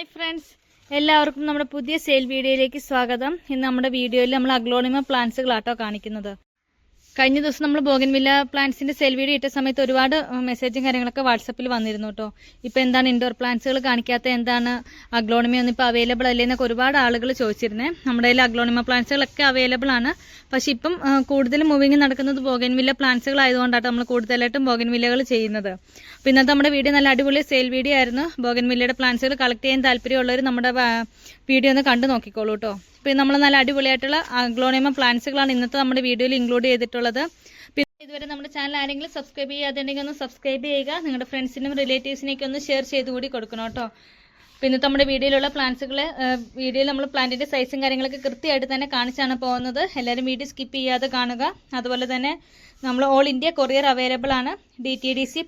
Hi friends എല്ലാവർക്കും നമ്മുടെ പുതിയ സെയിൽ വീഡിയോയിലേക്ക് സ്വാഗതം. ഇന്ന് നമ്മുടെ വീഡിയോയിൽ നമ്മൾ അഗ്ലോണിമ പ്ലാന്റ്സുകളാട്ടോ കാണിക്കുന്നത്. കഴിഞ്ഞ ദിവസം നമ്മൾ ബോഗൻവില്ല പ്ലാന്റ്സിന്റെ സെൽ വീഡിയോ ഇട്ട സമയത്ത് ഒരുപാട് മെസ്സേജും കാര്യങ്ങളൊക്കെ വാട്സപ്പിൽ വന്നിരുന്നു കേട്ടോ ഇപ്പോൾ എന്താണ് ഇൻഡോർ പ്ലാന്റ്സുകൾ കാണിക്കാത്ത എന്താണ്? അഗ്ലോണിമ ഒന്നും ഇപ്പോൾ അവൈലബിൾ അല്ലേ എന്നൊക്കെ ഒരുപാട് ആളുകൾ ചോദിച്ചിരുന്നേ. നമ്മുടെ കയ്യിൽ അഗ്ലോണിമ പ്ലാന്റ്സുകളൊക്കെ അവൈലബിൾ ആണ്. പക്ഷേ ഇപ്പം കൂടുതൽ മൂവിങ് നടക്കുന്നത് ബോഗൻവില്ല പ്ലാന്റ്സുകൾ ആയതുകൊണ്ടാണ് നമ്മൾ കൂടുതലായിട്ടും ബോഗൻവില്ലകൾ ചെയ്യുന്നത്. അപ്പോൾ ഇന്നത്തെ നമ്മുടെ വീഡിയോ നല്ല അടിപൊളി സെയിൽ വീഡിയോ ആയിരുന്നു. ബോഗൻവില്ലയുടെ പ്ലാന്റ്സുകൾ കളക്ട് ചെയ്യാൻ താല്പര്യമുള്ളവർ നമ്മുടെ വീഡിയോ ഒന്ന് കണ്ടു നോക്കിക്കോളൂ കേട്ടോ ഇപ്പോൾ നമ്മൾ നല്ല അടിപൊളിയായിട്ടുള്ള അഗ്ലോണിയമ പ്ലാന്റ്സുകളാണ് ഇന്നത്തെ നമ്മുടെ വീഡിയോയിൽ ഇൻക്ലൂഡ് ചെയ്തിട്ടുള്ളത്. പിന്നെ ഇതുവരെ നമ്മുടെ ചാനൽ ആരെങ്കിലും സബ്സ്ക്രൈബ് ചെയ്യാതെ ഒന്ന് സബ്സ്ക്രൈബ് ചെയ്യുക. നിങ്ങളുടെ ഫ്രണ്ട്സിനും റിലേറ്റീവ്സിനൊക്കെ ഒന്ന് ഷെയർ ചെയ്ത് കൂടി കൊടുക്കണം കേട്ടോ. പിന്നെ നമ്മുടെ വീഡിയോയിലുള്ള പ്ലാന്റ്സുകൾ വീഡിയോയിൽ നമ്മൾ പ്ലാന്റിന്റെ സൈസും കാര്യങ്ങളൊക്കെ കൃത്യമായിട്ട് തന്നെ കാണിച്ചാണ് പോകുന്നത്. എല്ലാവരും വീഡിയോ സ്കിപ്പ് ചെയ്യാതെ കാണുക. അതുപോലെ തന്നെ നമ്മൾ ഓൾ ഇന്ത്യ കൊറിയർ അവൈലബിൾ ആണ്. The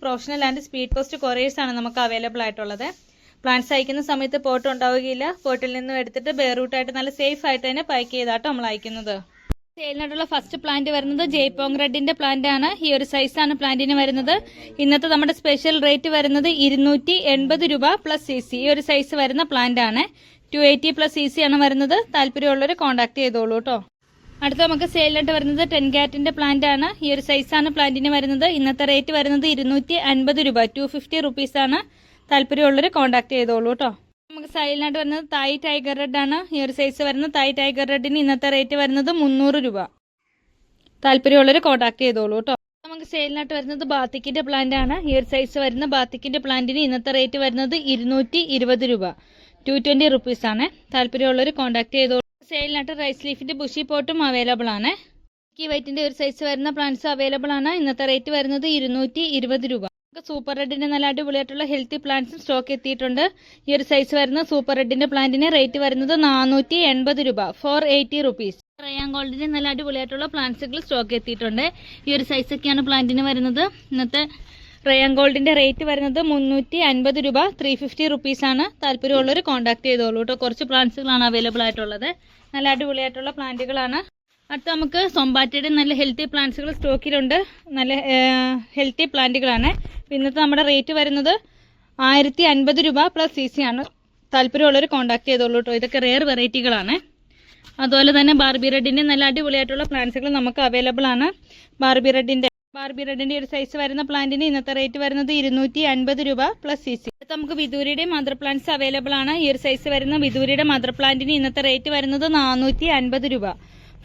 professional and speed post couriers ആണ് നമുക്ക് അവൈലബിൾ ആയിട്ടുള്ളത്. പ്ലാന്റ്സ് അയക്കുന്ന സമയത്ത് പോട്ട് ഉണ്ടാവുകയില്ല. പോട്ടിൽ നിന്നും എടുത്തിട്ട് ബെയറൂട്ടായിട്ട് നല്ല സേഫ് ആയിട്ട് തന്നെ പാക്ക് ചെയ്താട്ടോ നമ്മൾ അയക്കുന്നത്. സെയിലിനായിട്ടുള്ള ഫസ്റ്റ് പ്ലാന്റ് വരുന്നത് ജയ്പോങ് റെഡിന്റെ പ്ലാന്റ് ആണ്. ഈ ഒരു സൈസാണ് പ്ലാന്റിന് വരുന്നത്. ഇന്നത്തെ നമ്മുടെ സ്പെഷ്യൽ റേറ്റ് വരുന്നത് ഇരുന്നൂറ്റി എൺപത് രൂപ പ്ലസ് സി സി ഈ ഒരു സൈസ് വരുന്ന പ്ലാന്റ് ആണ്. Two eighty plus C C ആണ് വരുന്നത്. താല്പര്യമുള്ളവർ കോൺടാക്ട് ചെയ്തോളൂ കേട്ടോ അടുത്ത നമുക്ക് സെയിലായിട്ട് വരുന്നത് ടെൻ ഗാറ്റിന്റെ പ്ലാന്റ് ആണ്. ഈ ഒരു സൈസാണ് പ്ലാന്റിന് വരുന്നത്. ഇന്നത്തെ റേറ്റ് വരുന്നത് ഇരുന്നൂറ്റി അൻപത് രൂപ. ടു ഫിഫ്റ്റി റുപ്പീസ് ആണ്. താല്പര്യമുള്ളവർ കോൺടാക്ട് ചെയ്തോളൂ കേട്ടോ. നമുക്ക് സൈലിനായിട്ട് വരുന്നത് തായ് ടൈഗർ റെഡ് ആണ്. ഈ ഒരു സൈസ് വരുന്നത് തായ് ടൈഗർ റെഡിന് ഇന്നത്തെ റേറ്റ് വരുന്നത് മുന്നൂറ് രൂപ. താല്പര്യമുള്ളവർ കോൺടാക്ട് ചെയ്തോളൂ കേട്ടോ. നമുക്ക് സെയിലിനായിട്ട് വരുന്നത് ബാത്തിക്കിന്റെ പ്ലാന്റ് ആണ്. ഈ ഒരു സൈസ് വരുന്ന ബാത്തിക്കിന്റെ പ്ലാന്റിന് ഇന്നത്തെ റേറ്റ് വരുന്നത് ഇരുന്നൂറ്റി ഇരുപത് രൂപ. ടു ട്വന്റി റുപ്പീസ് ആണ്. താല്പര്യമുള്ളവർ കോൺടാക്ട് ചെയ്തോളൂ. സെയിലിനായിട്ട് റൈസ് ലീഫിന്റെ ബുഷി പോട്ടും അവൈലബിൾ ആണ്. ഈ വൈറ്റിന്റെ ഒരു സൈസ് വരുന്ന പ്ലാന്റ്സ് അവൈലബിൾ ആണ്. ഇന്നത്തെ റേറ്റ് വരുന്നത് ഇരുന്നൂറ്റി രൂപ. സൂപ്പർ റെഡിന്റെ നല്ല അടിപൊളിയായിട്ടുള്ള ഹെൽത്തി പ്ലാന്റ്സും സ്റ്റോക്ക് എത്തിയിട്ടുണ്ട്. ഈ ഒരു സൈസ് വരുന്ന സൂപ്പർ റെഡിന്റെ പ്ലാന്റിന് റേറ്റ് വരുന്നത് നാനൂറ്റി എൺപത് രൂപ. ഫോർ എയ്റ്റി റുപ്പീസ് റയാൻ ഗോൾഡിന്റെ നല്ല അടിപൊളിയായിട്ടുള്ള പ്ലാന്റ്സുകൾ സ്റ്റോക്ക് എത്തിയിട്ടുണ്ട്. ഈ ഒരു സൈസ് ഒക്കെയാണ് പ്ലാന്റിന് വരുന്നത്. ഇന്നത്തെ റയാൻ ഗോൾഡിന്റെ റേറ്റ് വരുന്നത് മുന്നൂറ്റി അൻപത് രൂപ. ത്രീ ഫിഫ്റ്റി റുപ്പീസ് ആണ്. താല്പര്യമുള്ളവർ കോൺടാക്ട് ചെയ്തോളൂ കേട്ടോ കുറച്ച് പ്ലാന്റ്സുകളാണ് അവൈലബിൾ ആയിട്ടുള്ളത്. നല്ല അടിപൊളിയായിട്ടുള്ള പ്ലാന്റുകളാണ് അടുത്ത നമുക്ക് സൊമ്പാറ്റയുടെ നല്ല ഹെൽത്തി പ്ലാന്റ്സുകൾ സ്റ്റോക്കിലുണ്ട് നല്ല ഹെൽത്തി പ്ലാന്റുകളാണ് ഇന്നത്തെ നമ്മുടെ റേറ്റ് വരുന്നത് ആയിരത്തി അൻപത് രൂപ പ്ലസ് സി സി ആണ്. താല്പര്യമുള്ളവർ കോൺടാക്ട് ചെയ്തോളൂ കേട്ടോ ഇതൊക്കെ റെയർ വെറൈറ്റികളാണ് അതുപോലെ തന്നെ ബാർബി റെഡിന്റെ നല്ല അടിപൊളിയായിട്ടുള്ള പ്ലാന്റ്സുകൾ നമുക്ക് അവൈലബിൾ ആണ്. ബാർബി റെഡിന്റെ ബാർബി റെഡിന്റെ ഒരു സൈസ് വരുന്ന പ്ലാന്റിന് ഇന്നത്തെ റേറ്റ് വരുന്നത് ഇരുന്നൂറ്റി അൻപത് രൂപ പ്ലസ് സി സി നമുക്ക് വിദൂരിയുടെ മദർ പ്ലാന്റ്സ് അവൈലബിൾ ആണ്. ഈ ഒരു സൈസ് വരുന്ന വിദൂരിയുടെ മദർ പ്ലാന്റിന് ഇന്നത്തെ റേറ്റ് വരുന്നത് നാനൂറ്റി അൻപത് രൂപ.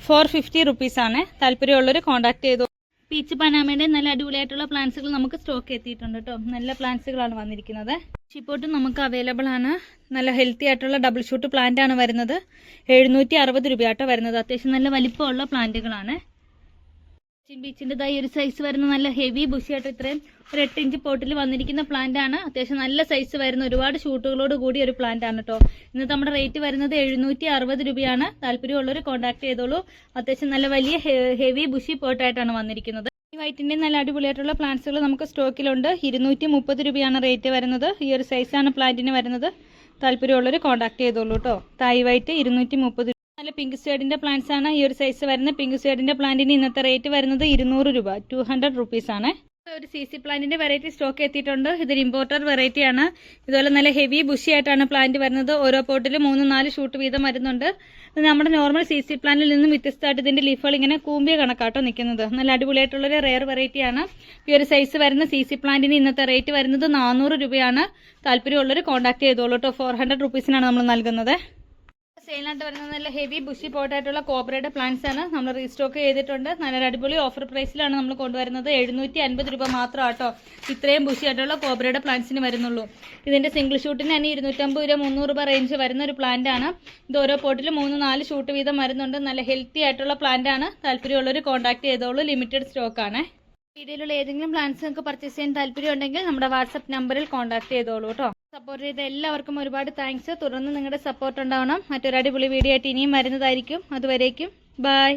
ഫോർ ഫിഫ്റ്റി റുപ്പീസ് ആണ് താല്പര്യമുള്ളവർ കോൺടാക്ട് ചെയ്തു. പീച്ച് പനാമയുടെ നല്ല അടിപൊളിയായിട്ടുള്ള പ്ലാന്റ്സുകൾ നമുക്ക് സ്റ്റോക്ക് എത്തിയിട്ടുണ്ട് കേട്ടോ നല്ല പ്ലാന്റ്സുകളാണ് വന്നിരിക്കുന്നത്. ഷിപ്പോട്ടും നമുക്ക് അവൈലബിൾ ആണ്. നല്ല ഹെൽത്തി ആയിട്ടുള്ള ഡബിൾ ഷൂട്ട് പ്ലാന്റ് ആണ് വരുന്നത്. എഴുന്നൂറ്റി അറുപത് രൂപയാട്ടോ വരുന്നത്. അത്യാവശ്യം നല്ല വലിപ്പമുള്ള പ്ലാന്റുകളാണ് കൊച്ചിൻ ബീച്ചിന്റെതായി ഒരു സൈസ് വരുന്ന നല്ല ഹെവി ബുഷിയായിട്ട് ഇത്രയും ഒരു എട്ട് ഇഞ്ച് പോട്ടിൽ വന്നിരിക്കുന്ന പ്ലാന്റ് ആണ്. അത്യാവശ്യം നല്ല സൈസ് വരുന്ന ഒരുപാട് ഷൂട്ടുകളോട് കൂടി ഒരു പ്ലാന്റ് ആണ് കേട്ടോ ഇന്നത്തെ നമ്മുടെ റേറ്റ് വരുന്നത് എഴുന്നൂറ്റി അറുപത് രൂപയാണ്. താല്പര്യമുള്ളവർ കോൺടാക്ട് ചെയ്തോളൂ. അത്യാവശ്യം നല്ല വലിയ ഹെവി ബുഷി പോട്ടായിട്ടാണ് വന്നിരിക്കുന്നത്. ഈ വൈറ്റിന്റെ നല്ല അടിപൊളിയായിട്ടുള്ള പ്ലാന്റ്സുകൾ നമുക്ക് സ്റ്റോക്കിലുണ്ട്. ഇരുന്നൂറ്റി മുപ്പത് രൂപയാണ് റേറ്റ് വരുന്നത്. ഈ ഒരു സൈസാണ് പ്ലാന്റിന് വരുന്നത്. താല്പര്യമുള്ളവർ കോൺടാക്ട് ചെയ്തോളൂ കേട്ടോ തായ് വൈറ്റ് ഇരുന്നൂറ്റി മുപ്പത് നല്ല പിങ്ക് സ്റ്റേഡിന്റെ പ്ലാന്റ്സ് ആണ്. ഈ ഒരു സൈസ് വരുന്നത് പിങ്ക് സ്റ്റേഡിന്റെ പ്ലാന്റിന് ഇന്നത്തെ റേറ്റ് വരുന്നത് ഇരുന്നൂറ് രൂപ. ടു ഹൺഡ്രഡ് റുപ്പീസ് ആണ്. ഒരു സി സി പ്ലാന്റിന്റെ വെറൈറ്റി സ്റ്റോക്ക് എത്തിയിട്ടുണ്ട്. ഇതൊരു ഇമ്പോർട്ടർ വെറൈറ്റി ആണ്. ഇതുപോലെ നല്ല ഹെവി ബുഷി ആയിട്ടാണ് പ്ലാന്റ് വരുന്നത്. ഓരോ പോട്ടിലും മൂന്ന് നാല് ഷൂട്ട് വീതം വരുന്നുണ്ട്. നമ്മുടെ നോർമൽ സി സി പ്ലാന്റിൽ നിന്നും വ്യത്യസ്തമായിട്ട് ഇതിന്റെ ലീഫുകൾ ഇങ്ങനെ കൂമ്പിയ കണക്കാട്ടോ നിൽക്കുന്നത്. നല്ല അടിപൊളിയായിട്ടുള്ള ഒരു റെയർ വെറൈറ്റി ആണ്. ഈ ഒരു സൈസ് വരുന്ന സി സി പ്ലാന്റിന് ഇന്നത്തെ റേറ്റ് വരുന്നത് നാനൂറ് രൂപയാണ്. താല്പര്യമുള്ളവർ കോൺടാക്ട് ചെയ്തോളൂ കേട്ടോ ഫോർ ഹൺഡ്രഡ് റുപ്പീസിനാണ് നമ്മൾ നൽകുന്നത്. സെയിലായിട്ട് വരുന്നത് നല്ല ഹെവി ബുഷി പോട്ടായിട്ടുള്ള കോബ്രയുടെ പ്ലാന്റ്സ് ആണ്. നമ്മൾ റീസ്റ്റോക്ക് ചെയ്തിട്ടുണ്ട്. നല്ലൊരു അടിപൊളി ഓഫർ പ്രൈസിലാണ് നമ്മൾ കൊണ്ടുവരുന്നത്. എഴുന്നൂറ്റി അൻപത് രൂപ മാത്രം ആട്ടോ ഇത്രയും ബുഷി ആയിട്ടുള്ള കോബ്രയുടെ പ്ലാന്റ്സിന് വരുന്നുള്ളൂ. ഇതിന്റെ സിംഗിൾ ഷൂട്ടിന് തന്നെ ഇരുന്നൂറ്റമ്പത് രൂപ മുന്നൂറ് രൂപ റേഞ്ച് വരുന്ന ഒരു പ്ലാന്റ് ആണ്. ഇത് ഓരോ പോട്ടിൽ മൂന്ന് നാല് ഷൂട്ട് വീതം വരുന്നുണ്ട്. നല്ല ഹെൽത്തി ആയിട്ടുള്ള പ്ലാന്റ് ആണ്. താല്പര്യമുള്ളവർ കോൺടാക്ട് ചെയ്തോളൂ. ലിമിറ്റഡ് സ്റ്റോക്ക് ആണ്. വീഡിയോയിലുള്ള ഏതെങ്കിലും പ്ലാൻസ് നിങ്ങൾക്ക് പർച്ചേസ് ചെയ്യാൻ താല്പര്യം ഉണ്ടെങ്കിൽ നമ്മുടെ വാട്സപ്പ് നമ്പറിൽ കോൺടാക്ട് ചെയ്തോളൂ കേട്ടോ സപ്പോർട്ട് ചെയ്ത എല്ലാവർക്കും ഒരുപാട് താങ്ക്സ് തുടർന്ന് നിങ്ങളുടെ സപ്പോർട്ട് ഉണ്ടാവണം. മറ്റൊരു അടിപൊളി വീഡിയോ ആയിട്ട് ഇനിയും വരുന്നതായിരിക്കും. അതുവരേക്കും. ബൈ